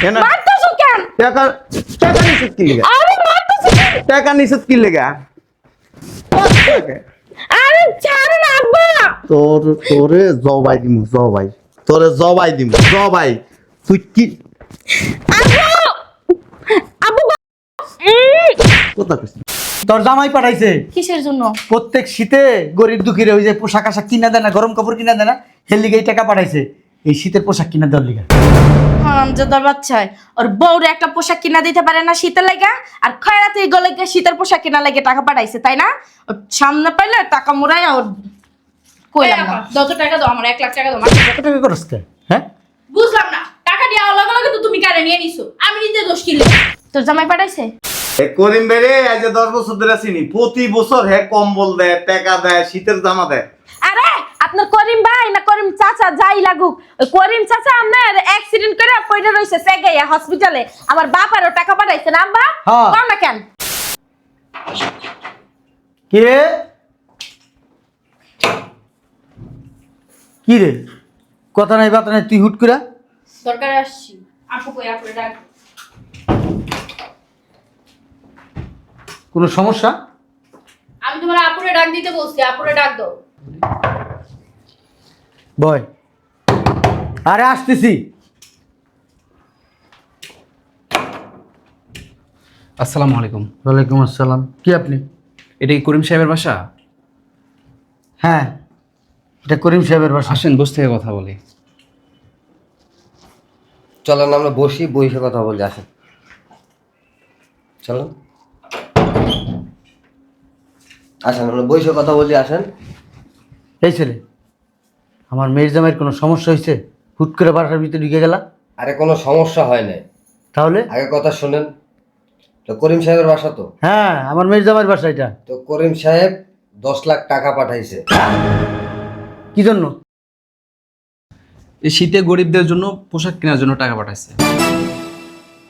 কেন? মারতেছো কেন? টাকা টাকা নিষেধ কি লেগা? আরে মারতেছো টাকা নিষেধ কি লেগা? আরে ছাড় না আব্বা। তোর তোরে জবাই দিমু জবাই। তোরে জবাই দিমু জবাই। তুই কি আব্বু! আব্বু গো- উম, কথা কইছিস তোর জামাই পাঠাইছে। কিসের জন্য? প্রত্যেক শীতে গরিব দুঃখীরে ওই যে পোশাক আশাক কিনা দেয় না গরম কাপড় কিনা দেয় না হের টাকা পাঠাইছে। এই শীতের পোশাক কিনা দেওয়ার লিগে। হারামজাদার বাচ্চায়। ওর বউরে একটা পোশাক কিনা দিতে পারে না শীতের লাগা আর খয়রাতে গলে গিয়ে শীতের পোশাক কিনা লাগে টাকা পাঠাইছে তাই না? ওর সামনে পাইলে টাকা মুড়াইয়া ওর কইলাম না। যত টাকা দাও আমার এক লাখ টাকা দাও কত টাকা করস কে হ্যাঁ? বুঝলাম না টাকা দেওয়া লগে লগে তো তুমি কারে নিয়ে নিছো? আমি নিজে দোষ কিনলে তোর জামাই পাঠাইছে? করিম বেরে আজ দশ বছর ধরে চিনি প্রতি বছর হে কম্বল দেয় টাকা দেয় শীতের জামা দেয়। আপনার করিম ভাই না করিম চাচা যাই লাগুক ওই করিম চাচা আপনার অ্যাক্সিডেন্ট করে পড়ে রইছে সেগাইয়া হসপিটালে আমার বাপারও টাকা পাঠাইছে না আব্বা হ্যাঁ। কম না কেন? কি রে? কি রে? কথা নাই বাতা নাই তুই হুট করে। দরকার আসছি। আপু কই আপু ডাক। কোনো সমস্যা? আমি তোমার আপুরে ডাক দিতে বলছি আপুরে ডাক দাও। বয়। আরে আসতেছি। আসসালামু আলাইকুম। ওয়ালাইকুম আসসালাম। কি আপনি? এটা কি করিম সাহেবের বাসা? হ্যাঁ এটা করিম সাহেবের বাসা। আসেন বসে থেকে কথা বলি। চলেন আমরা বসি বসে কথা বলি আসেন। চলেন। আসেন আমরা বসে কথা বলি আসেন। এই ছেলে। আমার মেয়ের জামাইয়ের কোনো সমস্যা হয়েছে? হুট করে বাসার ভিতরে ঢুকে গেলা। আরে কোনো সমস্যা হয় নাই। তাহলে? আগে কথা শোনেন। তো করিম সাহেবের বাসা তো? হ্যাঁ আমার মেয়ের জামাইয়ের বাসা এটা। তো করিম সাহেব দশ লাখ টাকা পাঠাইছে। কি জন্য? এই শীতে গরিবদের জন্য পোশাক কেনার জন্য টাকা পাঠাইছে।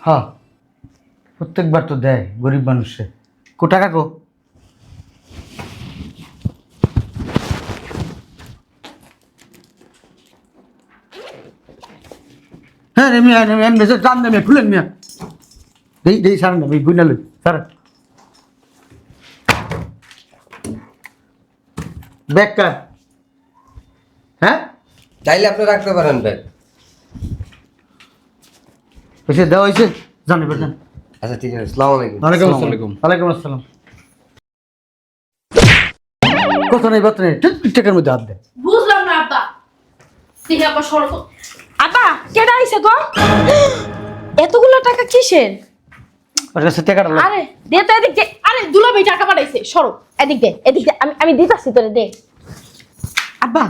হ্যাঁ প্রত্যেকবার তো দেয় গরিব মানুষে। কো টাকা কো? রে মিয়া এমনি এমনি টান দে মিয়া খুলেন মিয়া দেই দেই সারেন আমি গুইনা লই সারেন ব্যাগ কার হ্যাঁ চাইলে আপনি রাখতে পারেন ব্যাগ এসে দেওয়া হয়েছে জানি বেটান আচ্ছা ঠিক আছে আলাইকুম ওয়ালাইকুম আসসালাম আলাইকুম। ওয়ালাইকুম আসসালাম কথা নেই বার্তা নেই টিকটাকের মধ্যে হাত দে বুঝলাম না আব্বা দেখি আব্বা সরক আব্বা কেডা আইছে গো? এতগুলো টাকা কিসের? ওর কাছে টাকাটা লো। আরে দে তো এদিক দে। আরে দুলাভাই টাকা পাঠাইছে। সরো এদিক দে এদিক দে। আমি আমি দিতাছি তোরে দে। আব্বা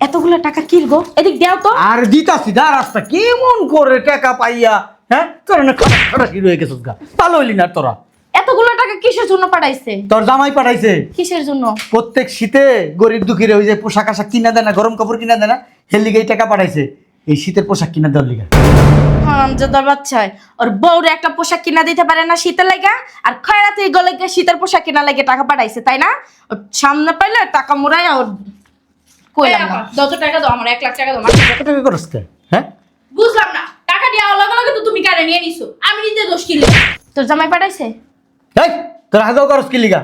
এতগুলো টাকা কির গো? এদিক দেও তো। আর দিতাছি দা রাস্তা কেমন করে টাকা পাইয়া হ্যাঁ? তোর না খাটা খাটা কি রয়ে গেছিস গা। হইলি না তোরা। এতগুলো টাকা কিসের জন্য পাঠাইছে? তোর জামাই পাঠাইছে। কিসের জন্য? প্রত্যেক শীতে গরিব দুঃখীরে ওই যে পোশাক আশাক কিনা দেয় না গরম কাপড় কিনা দেয় না হের লিগে এই টাকা পাঠাইছে। এই শীতের পোশাক কিনা দেওয়ার লিগে। হারামজাদার বাচ্চায় ওর বউরে একটা পোশাক কিনা দিতে পারে না শীতের লাগা আর খয়রাতে গলে গিয়ে শীতের পোশাক কিনা লাগে টাকা পাঠাইছে তাই না? ওর সামনে পাইলে টাকা মুড়াইয়া ওর কইলাম না। যত টাকা দাও আমার এক লাখ টাকা দাও কত টাকা করস কে? হ্যাঁ? বুঝলাম না টাকা দেওয়া লগে লগে তো তুমি কারে নিয়ে নিছো? আমি দোষ কিনলে তোর জামাই পাঠাইছে? এই তোর হাজাও করস কি লিগা?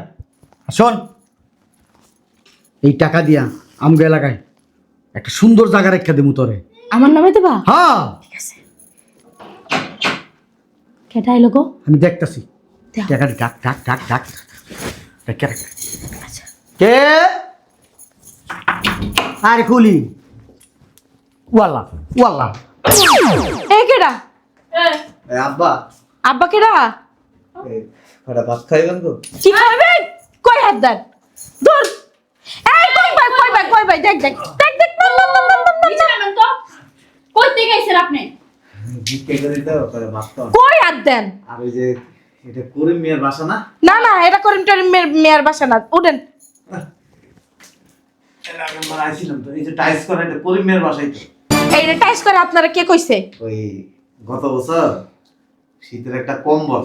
শোন এই টাকা দিয়া আমগো এলাকায় একটা সুন্দর জায়গা রেখা দেবো তোরে। আমার নামে দেবা? হ্যাঁ। ঠিক কেটা এলো গো? আমি দেখতাছি। দেখ। টাকা ডাক ডাক ডাক ডাক। কে? আচ্ছা। কে? আরে খুলি ওয়াল্লা ওয়াল্লা এ কেডা? এ। আব্বা। আব্বা কেডা? কটা ভাত খাইবেন তো কি খাবে কই হাত দেন? দূর এই কই ভাই কই ভাই কই ভাই? দেখ দেখ। নিচে নামেন তো? কই থেকে গেছেন আপনি? ভিক্ষে করে দিতে করে ভাত কই হাত দেন? আর ওই যে এটা করিম মিয়ার বাসা না? না না এটা করিম টরিম মেয়ের- মেয়ের বাসা না। উঠেন। এর আগে একবার আইছিলাম তো এই যে টাইস করা এটা করিম মিয়ার বাসাই তো। এই রে টাইস করে আপনারা কে কইছে? ওই গত বছর শীতের একটা কম্বল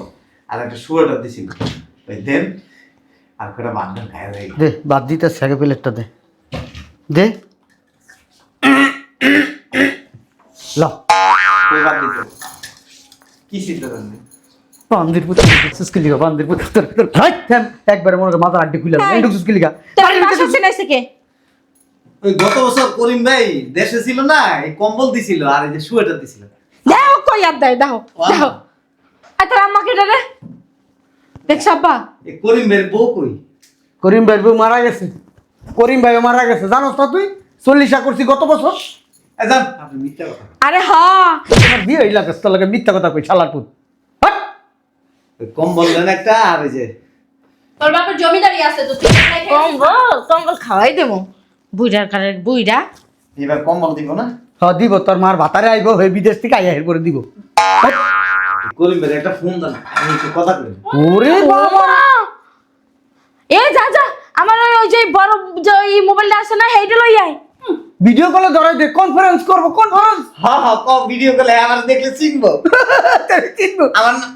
আর একটা শুয়াটার দিছিল। ওই দেন আর কটা ভাত ডাল খাই দে বাদ দিতে প্লেটটা দে। দে। ল। কই বাদ দিতে। কি শীতের বান্দির পুত্র সুস্কি বান্দির পুত্র তোর তোর হাই থাম একবারে মনে করে মাথার আড্ডি খুলে। এন্ডু সুস্কি বাসা চিনাইছে কে? ওই গত বছর করিম ভাই দেশে ছিল না এই কম্বল দিছিল আর এই যে সোয়েটার দিছিল। দেখো কই আর দেয় দেখো ওয়া। দেখো আর তোর আম্মাকে ডারে দেখছ আব্বা এই করিম ভাইয়ের বউ কই? করিম ভাই বউ মারা গেছে। করিম ভাইও মারা গেছে। জানোস না তুই? চল্লিশা করছি গত বছর। এ আপনি মিথ্যা কথা আরে হ। তোমার বিয়ে হইলা গেছে তোর লাগে মিথ্যা কথা কই শালার পুত। কম্বল দেন একটা আর এই যে তোর বাপের জমিদারি আছে তো তুই। কম্বল কম্বল খাওয়াই দেবো। বুইড়ার কারের বুইড়া। এবার কম্বল দিব না? হ দিব তোর মার ভাতারে আইব হয়ে বিদেশ থেকে আইয়া এর করে দিব। করিম ভাই একটা ফোন দেন আমি একটু কথা কই। ওরে বাবা। এ যা যা আমার ওই- যে বড় যে মোবাইলটা আছে না সেইটা লই আয়। ভিডিও কলে ধরাই দে কনফারেন্স করব কনফারেন্স হ্যাঁ হ্যাঁ কম ভিডিও কলে আমার দেখলে চিনবো। আমার নাম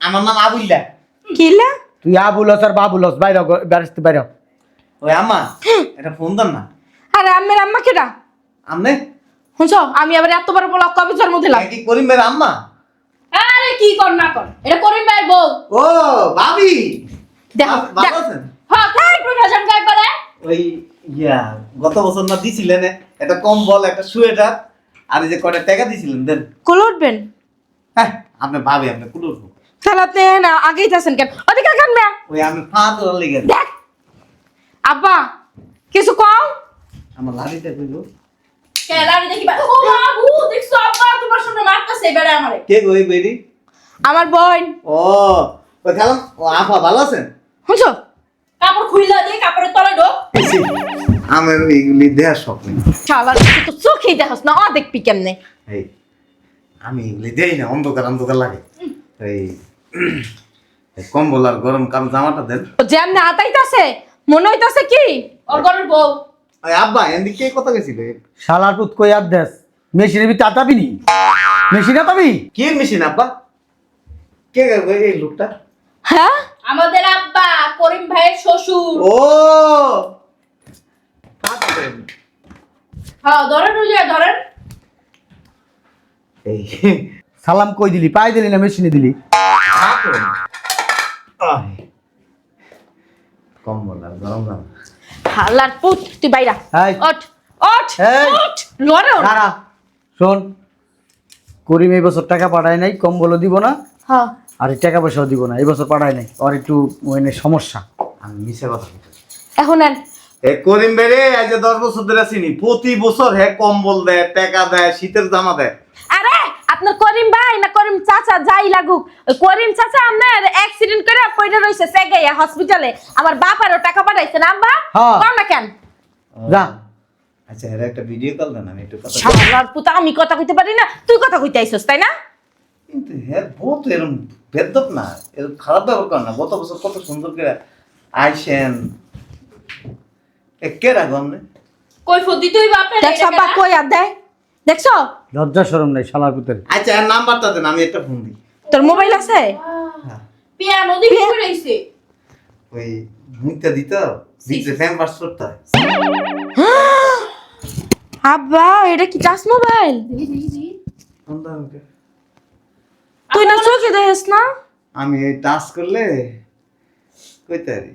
আমার নাম আবুল্লা। কিলা তুই আবুল হস আর বাবুল হস বাইরে বেরোতে বাইরে ওই আম্মা একটা ফোন দেন না। আরে আম্মের আম্মা কেডা? আমনে শুনছ? আমি আবার এত বড় বড় কবে জন্ম দিলাম কি করিম ভাইয়ের আম্মা? আরে কি কর না কর এটা করিম ভাই বউ। ও ভাবি। দেখো দেখো। আছেন? হ্যাঁ খাই প্রশাসন কা একবারে ওই ইয়া গত বছর না দিছিলেন একটা কম্বল একটা সোয়েটার আর এই যে কটা টাকা দিছিলেন দেন। কুল উঠবেন? হ্যাঁ আপনি ভাবি আপনি কুলুর তাহলে আপনি না আগেই যাচ্ছেন কেন? ওদিকে কেন মেয়া ওই আমি ফা তোলা লেগে দেখ। আব্বা কিছু কম আমার লাড়িটা কইল কেলারি দেখি ও বাবু দেখছ আব্বা? তোমার সামনে মারতেছে এবারে আমারে। কে ওই বেরি আমার বোন। ও ওই খেলাম ও আফা ভালো আছেন? শুনছ? কাপড় খুইলা দিয়ে কাপড়ের তলে ঢোক। ছি, আমার এইগুলি দেওয়ার শখ নেই। তুই তো চোখেই দেখস না অ দেখবি কেমনে? এই আমি এগুলি দেই না অন্ধকার অন্ধকার লাগে। এই এই কম্বল আর গরম কাম জামাটা দেন। ও যেমনে আতাইতাছে মনে হইতাছে কি? ওর ঘরের বউ। ওই আব্বা কে কথা গেছিল শালার পুত কই আর দেশ? মেশিনের ভিতরে আতাবি নি? মেশিন আতাবি কে মেশিন আব্বা? কে এই লোকটা? হ্যাঁ? আমাদের আব্বা করিম ভাইয়ের শ্বশুর। ও! হ্যাঁ ধরেন ওই যে ধরেন। এই সালাম কই দিলি? পাই দিলি না মেশিনে দিলি? আয়। কম্বল আর গরম জামা হালার পুত তুই বাইরা। ওঠ ওঠ ওঠ লড়ে ওঠ। দাঁড়া শোন। করিম এই বছর টাকা পাঠায় নাই কম বলে দিব না। হ্যাঁ। আর টাকা পয়সাও দিব না এই বছর পাঠায় নাই। আর একটু মানে সমস্যা। আমি মিশে কথা এখন করিম বেরে আজ যে দশ বছর ধরে চিনি প্রতি বছর হে কম্বল দেয় টাকা দেয় শীতের জামা দেয়। আরে আপনার করিম ভাই না করিম চাচা যাই লাগুক। ওই করিম চাচা আপনার অ্যাক্সিডেন্ট করে পয়টা রইছে সেগাইয়া হসপিটালে আমার বাপারও টাকা পাঠাইছে না আব্বা। হ্যাঁ। কম না কেন? যা। আচ্ছা এর একটা ভিডিও কল দেন আমি একটু কথা বলি। শালার পুত আমি কথা কইতে পারি না তুই কথা কইতে আইছস তাই না? কিন্তু হ্যাঁ বহুত এরকম বেদব না এরকম খারাপ ব্যবহার করে না। গত বছর কত সুন্দর করে আইসেন কই ফদি তুই বাপরে দেখছ আব্বা কই আর দেয় দেখছ? লজ্জা সরম নাই শালার পুতের আচ্ছা এর নাম্বারটা দেন আমি একটা ফোন দিই। তোর মোবাইল আছে? পিয়া নদী পিয়া- ঘুরে ওই মুখটা দিত দিতে ফ্যান পাস করতে আব্বা এটা কি টাচ মোবাইল? তুই না চোখে দেখিস না? আমি এই টাচ করলে কইতে পারি।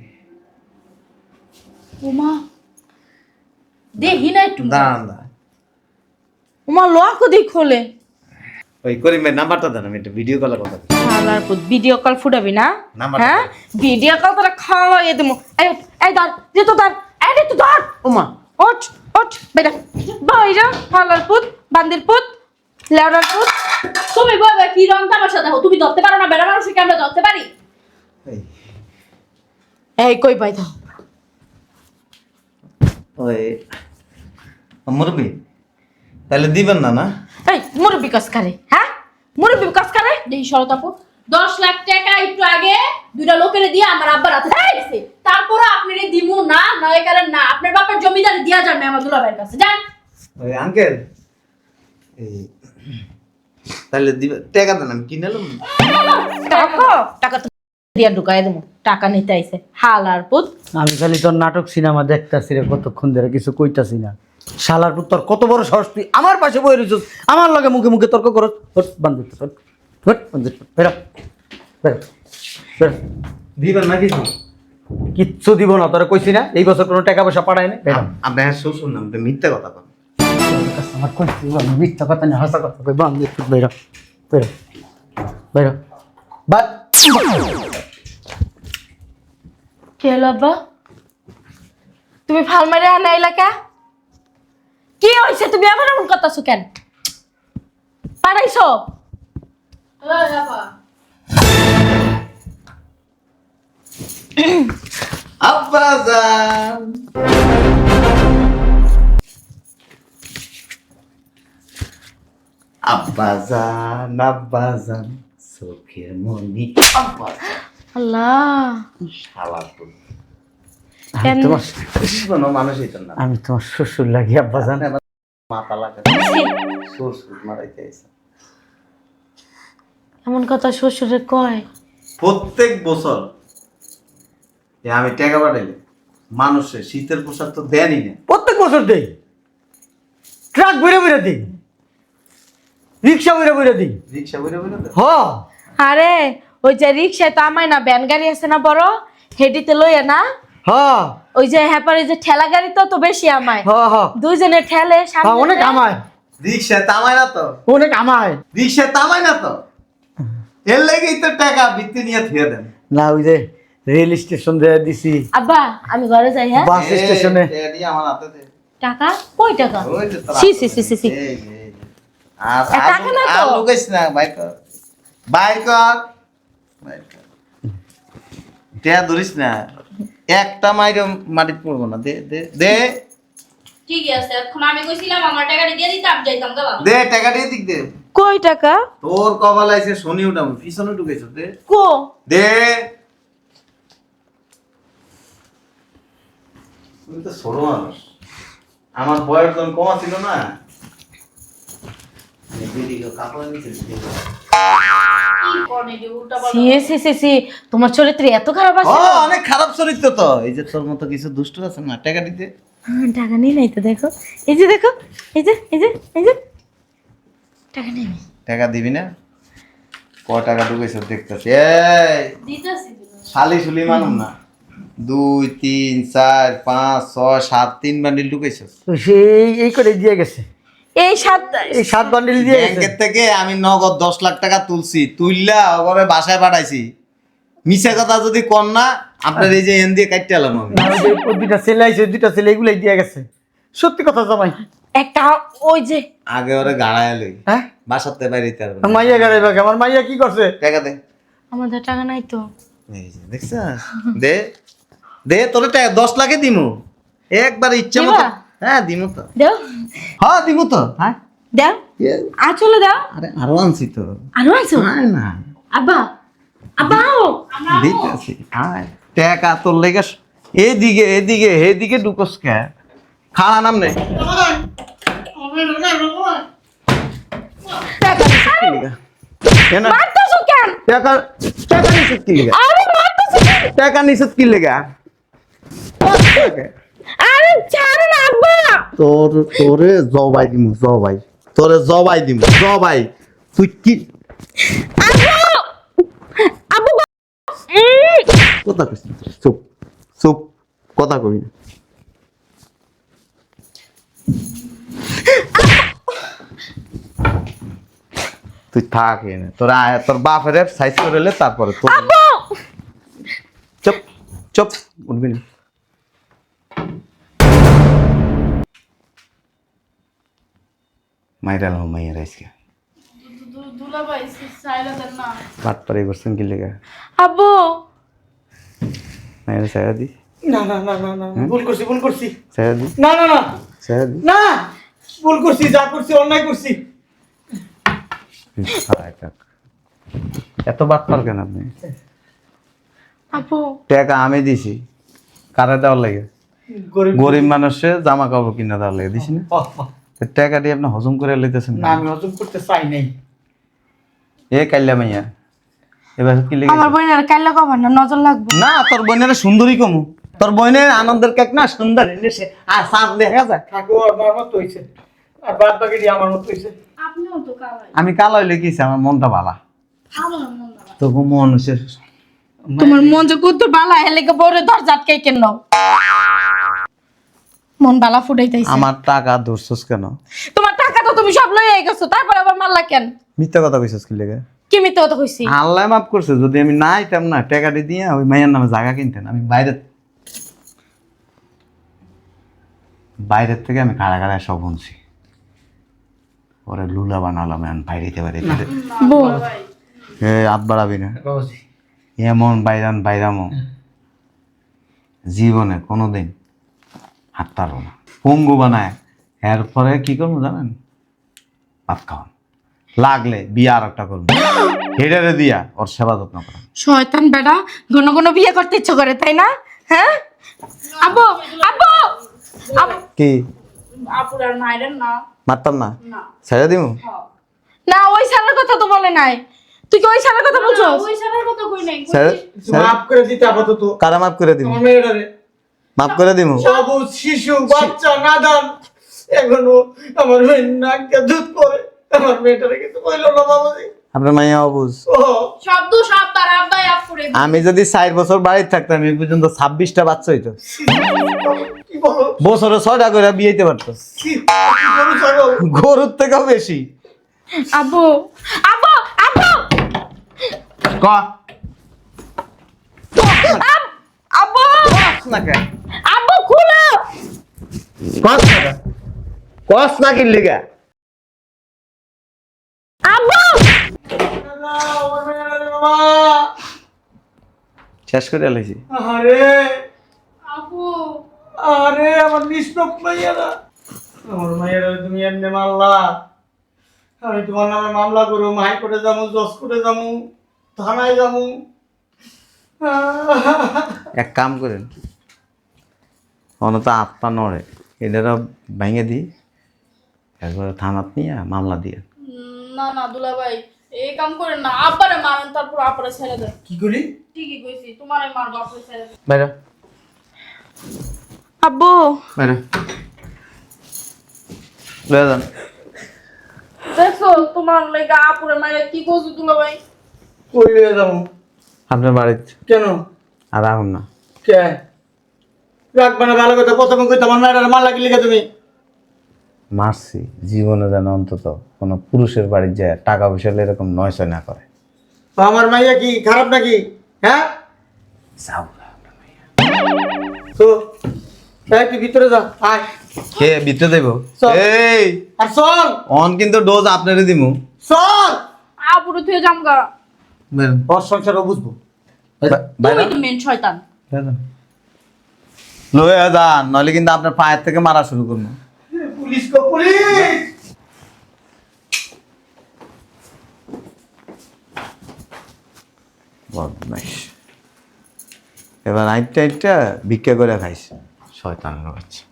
ওমা দেখি না একটু দাঁড়ান দাঁড়ান উমা লক দিই খোলে। ওই করিমের নাম্বারটা দেন আমি একটা ভিডিও কলের কথা। শালার পুত ভিডিও কল ফুটাবি না? হ্যাঁ? ভিডিও কল তোরা খাওয়াই দেবো এই এই ধর যে তো ধর এই রে তো ধর। ওমা ওঠ ওঠ বেটা। বাইরা শালার পুত বান্দির পুত লেওড়ার পুত। তুমি বলবে কি রং তামাশা দেখো? তুমি ধরতে পারো না বেড়া মানুষকে আমরা ধরতে পারি? এই। এই কই পাই দাও ওই মুরবি তাহলে দিবেন না না? এই মুরব্বি কাজ করে হ্যাঁ? মুরব্বি কাজ করে? দেখি শরৎ আপু দশ লাখ টাকা একটু আগে দুইটা লোকের দিয়ে আমার আব্বার হাতে দিয়েছে তারপরে আপনি দিমু না নয় কারণ না আপনার বাপের জমিদারি দিয়া যাবে আমার দুলাভাইয়ের কাছে যান। ওই আঙ্কেল এই তাহলে দিবে টাকা দেন আমি কিনে এলাম টাকা টাকা তো দিয়া ঢুকাই দেবো টাকা নিতে আইছে। হালার পুত। আমি খালি তোর নাটক সিনেমা দেখতাছি রে কতক্ষণ ধরে কিছু কইতাছি না। শালার পুত তোর কত বড় সাহস তুই আমার পাশে বই রইছিস। আমার লগে মুখে মুখে তর্ক করস। হট বান্ধব হট ফুট, মঞ্জিত ফুট। বেরো বেরো বেরো। দিবেন না কিছু কিচ্ছু দিব না তোরা কইছি না এই বছর কোনো টাকা পয়সা পাঠায় না বেরো। আপনার শ্বশুর নাম তো মিথ্যা কথা বলেন। আমার কইছি মিথ্যা কথা না হাসা কথা কই বান্ধব বেরো বেরো বেরো। বাদ। কি আব্বা? তুমি ফাল মারে আনা এলাকা কি? হয়েছে তুমি আবার এমন কথা কেন? পারাইছো আব্বাজান আব্বাজান আব্বাজান চোখের মনি আল্লাহ। শালা তোমার কোনো মানুষই তো না? আমি তোমার শ্বশুর লাগি আব্বা জান মাথা লাগা। শ্বশুর মারাইতে এমন কথা শ্বশুরে কয়? প্রত্যেক বছর আমি টাকা পাঠাইলে মানুষের শীতের পোশাক তো দেয়নি না। প্রত্যেক বছর দেই। ট্রাক বেড়ে বেড়ে দিই। রিক্সা বেড়ে বেড়ে দিই। রিক্সা বেরো দেয়। হ। আরে ওই যে রিক্সায় তো আমায় না ভ্যান গাড়ি আছে না বড় হেডিতে লইয়া না। হ। ওই যে হ্যাপারে যে ঠেলা গাড়ি তো তো বেশি আমায়। হ হ। দুইজনে ঠেলে সামনে অনেক। আমায়। রিক্সা তামায় না তো। অনেক আমায়। রিক্সা তামায় না তো। এর লেগেই তো টাকা বৃত্তি নিয়ে থুয়ে দেন। না ওই যে রেল স্টেশন দিয়ে দিছি। আব্বা আমি ঘরে যাই হ্যাঁ? বাস স্টেশনে। আমার হাতে টাকা? কই টাকা? ওই সি, সি, সি, সি। আর না তো? আর লুকাইস না বাইর কর। বাইর কর। বাইর কর। টেয়া ধরিস না। একটা মাইর মাটিতে পড়ব না। দে দে দে। ঠিক আছে এখন আমি কইছিলাম আমার টাকাটা দিয়ে দিতাম যাইতাম গা দে টাকা দিক দে। কই টাকা? তোর কপাল আইছে শনি উঠাম পিছনে ঢুকেছ দে। কো? দে। তুমি তো মানুষ। আমার বয়স যখন কমা ছিল না দিদিকে কাপড় নিচে দিয়ে দাও। কি করনে যে উল্টা সি সি সি সি তোমার চরিত্র এত খারাপ আছে। অনেক খারাপ চরিত্র তো। এই যে তোর মতো কিছু দুষ্ট আছে না টাকা দিতে। টাকা নেই নাই তো দেখো। এই যে দেখো। এই যে এই যে এই যে। টাকা নেই। টাকা দিবি না? ক টাকা ঢুকেছ দেখতেছি। শালি শুলি মানুষ না। দুই তিন চার পাঁচ ছয় সাত তিন বান্ডিল ঢুকেছ। সেই এই করে দিয়ে গেছে। এই সাত এই সাত বান্ডিল দিয়ে ব্যাংকের থেকে আমি নগদ দশ লাখ টাকা তুলছি তুললা ওভাবে বাসায় পাঠাইছি। মিশা কথা যদি কর না আপনার এই যে এন দিয়ে কাটতে এলাম আমি। না, ওই যে ওই দুইটা ছেলে আইছে দুইটা ছেলে এগুলাই দিয়ে গেছে। সত্যি কথা জামাই। একটা ওই যে আগে ওরে গাড়ায় লই। হ্যাঁ? বাসাতে বাইরে মাইয়া গাড়াইবা আমার মাইয়া কি করছে? টাকা দে। আমাদের টাকা নাই তো। এই যে দেখছ দে। দে তোর টাকা লাখে দিমু। একবার ইচ্ছা মতো? হ্যাঁ দিমু তো। দাও। হ্যাঁ দিমু তো। হ্যাঁ। দাও। আচলে দাও। আরে আরও আনছি তো। আরও আনছো? আয় না। আব্বা আয় টাকা তোর লেগে এদিকে এদিকে এদিকে ঢুকোস কে? খাওয়া নাম নেই। টাকা নিছিস কি লিগা? তোর তোরে জবাই দিমু জবাই। তোরে জবাই দিমু জবাই। তুই কি? আব্বু! আব্বু উম, কথা কইছিস চুপ চুপ কথা কবি না। তুই থাক এনে তোর তোর বাপের সাইজ করে তারপরে তোর চুপ চুপ উঠবি না। মাইরাল হো মাইয়ার আজকে। দুলা ভাই সাইলা দেন না বাট পারে করছেন কি লেগে? আব্বু! মাইয়ার সায়া দি। না না না না না ভুল করছি ভুল করছি। সায়া দি। না না না। সায়া দি। না ভুল করছি যা করছি অন্যায় করছি। এত বাট পার কেন আপনি? টাকা আমি দিছি কারে দেওয়ার লাগে? গরিব গরিব মানুষে জামা কাপড় কিনে দেওয়ার লাগে দিছি না? টাকা দিয়ে আপনি হজম করে লইতেছেন না আমি হজম করতে চাই নাই। এ কাইল্লা মাইয়া এবার কি লেগে আমার বোনের কাইলা কবার না নজর লাগবে। না তোর বোনের সুন্দরী কমু। তোর বোনের আনন্দের কেক না সুন্দর এনেছে। আর সাপ দেখা যায়। ঠাকুর আমার মতো হইছে। আর বাদ বাকি আমার মতো হইছে। আপনিও তো কালাই। আমি কালো হইলে কিছে আমার মনটা ভালা। তবু মন হচ্ছে তোমার মন যে কত বালা হেলে কে বড় দরজা আটকাই কেন মন বালা ফুটাইতেছে। আমার টাকা ধরছস কেন? তোমার টাকা তো তুমি সব লয়ে গেছো তারপর আবার মারলা কেন? মিথ্যা কথা কইছস কি লেগে? কি মিথ্যে কথা কইছি? আল্লাহ মাফ করছে যদি আমি না আইতাম না টাকাটি দিয়ে ওই মাইয়ার নামে জায়গা কিনতেন আমি বাইরে বাইরের থেকে আমি কারা কারা সব শুনছি ওরে লুলা বানালাম এখন বাইরেতে বাইরে বউ এ হাত বাড়াবি না। বাবাজি এমন বাইরান বাইরামো। জীবনে কোনোদিন হাত পারব না পঙ্গু বানায়। এরপরে কি করব জানেন? ভাত খাওয়ান লাগলে বিয়ে আর একটা করব। হেডারে দিয়া ওর সেবা যত্ন করা। শয়তান বেটা ঘন ঘন বিয়ে করতে ইচ্ছে করে তাই না? হ্যাঁ? আব্বু আব্বু! আব্বু! কি? আপুর আর মায়ের না। মারতাম না? না। ছেড়ে দিব না ওই সারার কথা তো বলে নাই। তুই কি ওই সারার কথা বলছো ওই সারার কথা কই নাই। মাফ করে দিতে আপাতত। কারা মাফ করে দিব আমার মেয়েটারে। মাফ করে দিব সবুজ শিশু বাচ্চা নাদান এখনও আমার মেয়ের নাককে দুধ করে আমার মেয়েটারে কিন্তু কইলো না বাবাজি। আপনার মাইয়া অবুজ। সব তার আব্বাই আপুরে আমি যদি ষাট বছর বাড়িতে থাকতাম এই পর্যন্ত ছাব্বিশটা বাচ্চা হইতো। কি বলো? বছরে ছয়টা করে বিয়েতে পারতো। কি কি গরুর থেকেও বেশি। আব্বু আব্বু আব্বু! ক? আব- আব্বু! না কেন খুলো কস না কেন? কস না কি। লিগা আব্বু! শেষ করে লাইছি আরে আপু আরে আমার মাইয়ারা। আমার মাইয়ারা তুমি এমনি মারলা। আমি তোমার নামে মামলা করো মাই করে যাব জজ করে যাব থানায় যাব এক কাম করেন। অনত আত্মা নড়ে। এটারা ভেঙে দিই। একবার থানাত নিয়ে মামলা দিয়ে। না না দুলা ভাই এই কাম করেন না আব্বারে মারেন তারপর আপারে ছেড়ে দেন। কি করি? ঠিকই কইছি তোমারে মারবো আপুরে ছেড়ে দেন। বাইরে। আব্বু। বাইরে। লয়ে যান। দেখছ তোমার লেগা আপুরে মারে কি কইছো দুলা ভাই কই লিয়ে যাব? আপনার বাড়িতে। কেন? আর রাখুন না। কে? রাখবে না ভালো কথা প্রথমে কই তোমার মেয়েটারে মারলা কি লিখে তুমি? মারছি জীবনে যেন অন্তত কোনো পুরুষের বাড়ির যায় টাকা পয়সা এরকম নয় না করে। আমার মাইয়া কি খারাপ নাকি? হ্যাঁ? যাও তো এই তুই ভিতরে যা আয়। কে বিতে দেব এই! আর চল। অন কিন্তু ডোজ আপনারে দিমু। চল। আপুরে তুই জামগা বেরোন। ওর সংসারও বুঝব। তুমি তো মেন শয়তান। বেরোন। লয়ে যান নইলে কিন্তু আপনার পায়ের থেকে মারা শুরু করব। পুলিশ কো পুলিশ! বদমাইশ। এবার আইটটা আইটটা ভিক্ষা করে খাইছে। শয়তান বাচ্চা।